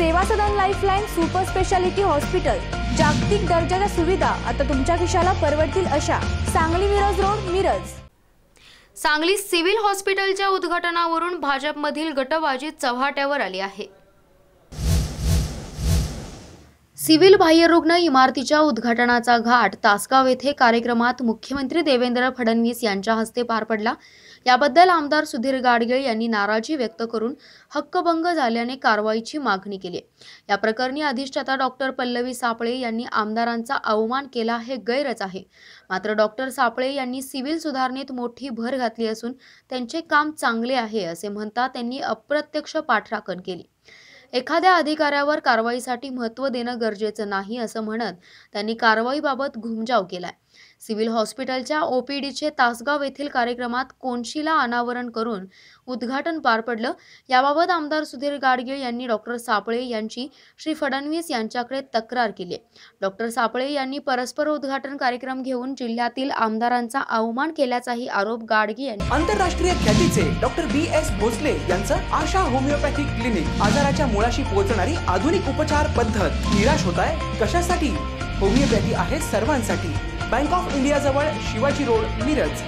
Seva Sadan lifeline super speciality hospital जागतिक दर्जाच्या सुविधा आता तुमच्या खिशाला परवडतील अशा. सांगली मिरज रोड मिरज. सांगली सिव्हिल हॉस्पिटलच्या उद्घाटनावरून भाजपमधील गटबाजी चव्हाट्यावर आली आहे. सिव्हिल बाह्यरुग्ण इमारतीच्या उद्घाटनाचा घाट तासगाव येथे कार्यक्रमात मुख्यमंत्री देवेंद्र फडणवीस यांच्या हस्ते पार पडला. याबद्दल आमदार सुधीर गाडगीळ यांनी नाराजी व्यक्त करून हक्कभंग झाल्याने कारवाईची मागणी केली या प्रकरणी अधिष्ठाता डॉक्टर पल्लवी सापळे यांनी आमदारांचा अवमान केला हे गैरच आहे. मात्र डॉक्टर सापळे यांनी सिव्हिल सुधारणेत मोठी भर घातली असून त्यांचे काम चांगले आहे असे म्हणता त्यांनी अप्रत्यक्ष पाठराखण केली. एखाद्या अधिकाऱ्यावर कारवाईसाठी महत्त्व देणं गरजेचं नाही असं म्हणत त्यांनी कारवाईबाबत घुमजाव केलाय. सिव्हिल हॉस्पिटलच्या ओपीडीचे तासगाव येथील कार्यक्रमात कोनशीला अनावरण करून उद्घाटन पार पडलं. याबाबत आमदार सुधीर गाडगीळ यांनी डॉक्टर सापळे यांची श्री फडणवीस यांच्याकडे तक्रार केली डॉक्टर सापळे यांनी परस्पर उद्घाटन कार्यक्रम घेऊन जिल्ह्यातील आमदारांचा अवमान केल्याचाही आरोप गाडगे यांनी आंतरराष्ट्रीय ख्यातीचे डॉक्टर बी. एस. भोसले यांचं आशा होमिओपॅथिक क्लिनिक आजाराच्या मुळाशी पोहोचणारी आधुनिक उपचार पद्धत निराश होत आहे कशासाठी? होमिओपॅथी आहे सर्वांसाठी. बँक ऑफ इंडिया जवळ शिवाजी रोड मिरज.